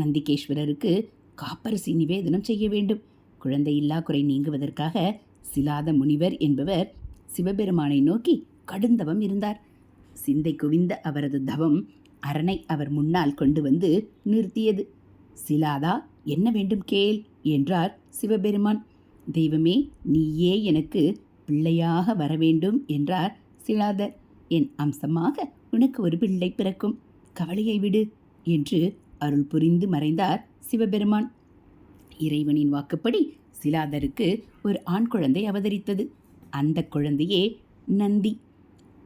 நந்திகேஸ்வரருக்கு காப்பரிசி நிவேதனம் செய்ய வேண்டும். குழந்தையில்லா குறை நீங்குவதற்காக சிலாத முனிவர் என்பவர் சிவபெருமானை நோக்கி கடுந்தவம் இருந்தார். சிந்தை குவிந்த அவரது தவம் அரணை அவர் முன்னால் கொண்டு வந்து நிறுத்தியது. சிலாதா என்ன வேண்டும் கேள் என்றார் சிவபெருமான். தெய்வமே நீயே எனக்கு பிள்ளையாக வர வேண்டும் என்றார் சிலாதர். என் அம்சமாக உனக்கு ஒரு பிள்ளை பிறக்கும். கவலையை விடு என்று அருள் புரிந்து மறைந்தார் சிவபெருமான். இறைவனின் வாக்குப்படி சிலாதருக்கு ஒரு ஆண் குழந்தை அவதரித்தது. அந்த குழந்தையே நந்தி.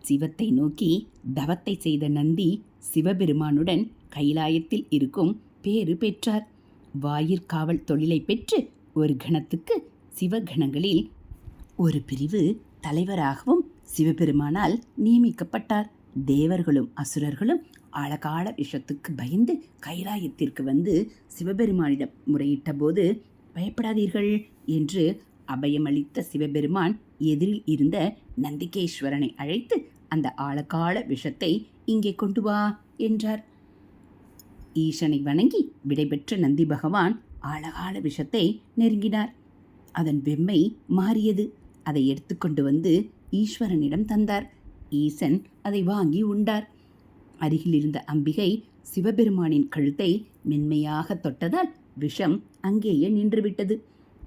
சிவத்தை நோக்கி தவத்தை செய்த நந்தி சிவபெருமானுடன் கைலாயத்தில் இருக்கும் பேறு பெற்றார். வாயிற்காவல் தொழிலை பெற்று ஒரு கணத்துக்கு சிவகணங்களில் ஒரு பிரிவு தலைவராகவும் சிவபெருமானால் நியமிக்கப்பட்டார். தேவர்களும் அசுரர்களும் ஆழகால விஷத்துக்கு பயந்து கைலாயத்திற்கு வந்து சிவபெருமானிடம் முறையிட்ட போது பயப்படாதீர்கள் என்று அபயமளித்த சிவபெருமான் எதிரில் இருந்த நந்திகேஸ்வரனை அழைத்து அந்த ஆழகால விஷத்தை இங்கே கொண்டு வா என்றார். ஈசனை வணங்கி விடைபெற்ற நந்தி பகவான் ஆழகால விஷத்தை நெருங்கினார். அதன் வெம்மை மாறியது. அதை எடுத்துக்கொண்டு வந்து ஈஸ்வரனிடம் தந்தார். ஈசன் அதை வாங்கி உண்டார். அருகில் இருந்த அம்பிகை சிவபெருமானின் கழுத்தை மென்மையாக தொட்டதால் விஷம் அங்கேயே நின்றுவிட்டது.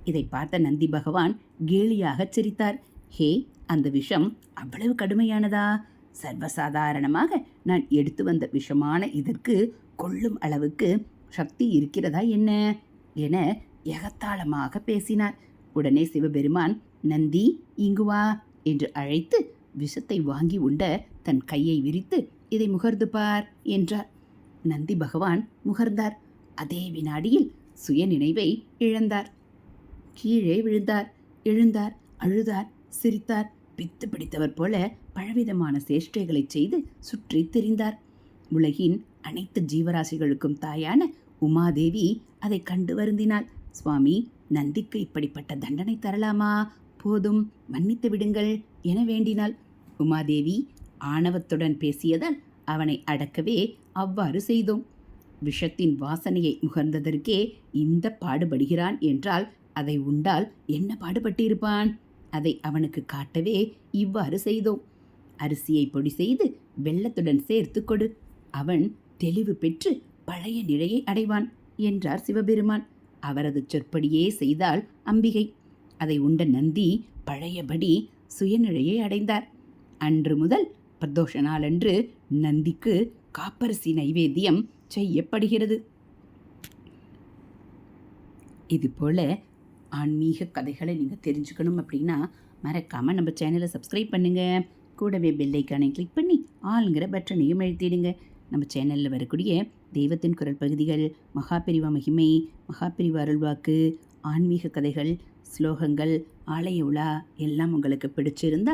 இதை பார்த்த நந்தி பகவான் கேலியாகச் சிரித்தார். ஹே அந்த விஷம் அவ்வளவு கடுமையானதா? சர்வசாதாரணமாக நான் எடுத்து வந்த விஷமான இதற்கு கொள்ளும் அளவுக்கு சக்தி இருக்கிறதா என்ன? என எகத்தாளமாக பேசினார். உடனே சிவபெருமான் நந்தி இங்குவா என்று அழைத்து விஷத்தை வாங்கி உண்ட தன் கையை விரித்து இதை முகர்ந்து பார் என்றார். நந்தி பகவான் முகர்ந்தார். அதே வினாடியில் சுயநினைவை இழந்தார். கீழே விழுந்தார் எழுந்தார் அழுதார் சிரித்தார். பித்து பிடித்தவர் போல பலவிதமான சேஷ்டைகளை செய்து சுற்றி திரிந்தார். உலகின் அனைத்து ஜீவராசிகளுக்கும் தாயான உமாதேவி அதை கண்டு வருந்தினாள். சுவாமி நந்திக்கு இப்படிப்பட்ட தண்டனை தரலாமா? போதும் மன்னித்து விடுங்கள் என வேண்டினாள். உமாதேவி ஆணவத்துடன் பேசியதால் அவனை அடக்கவே அவ்வாறு செய்தோம். விஷத்தின் வாசனையை முகர்ந்ததற்கே இந்த பாடுபடுகிறான் என்றால் அதை உண்டால் என்ன பாடுபட்டிருப்பான்? அதை அவனுக்கு காட்டவே இவ்வாறு செய்தோம். அரிசியை பொடி செய்து வெள்ளத்துடன் சேர்த்து கொடு. அவன் தெளிவு பெற்று பழைய நிலையை அடைவான் என்றார் சிவபெருமான். அவரது சொற்படியே செய்தால் அம்பிகை. அதை உண்ட நந்தி பழையபடி சுயநிலையை அடைந்தார். அன்று முதல் பிரதோஷ நாளன்று நந்திக்கு காப்பரிசி நைவேத்தியம் செய்யப்படுகிறது. இதுபோல் ஆன்மீக கதைகளை நீங்கள் தெரிஞ்சுக்கணும் அப்படின்னா மறக்காமல் நம்ம சேனலை சப்ஸ்கிரைப் பண்ணுங்கள் கூடவே பெல்லைக்கானை கிளிக் பண்ணி ஆளுங்கிற பட்டனையும் எழுத்திடுங்க நம்ம சேனலில் வரக்கூடிய தெய்வத்தின் குரல் பகுதிகள் மகாபிரிவா மகிமை மகாபிரிவா அருள்வாக்கு ஆன்மீக கதைகள் ஸ்லோகங்கள் ஆலய உலா எல்லாம் உங்களுக்கு பிடிச்சிருந்தா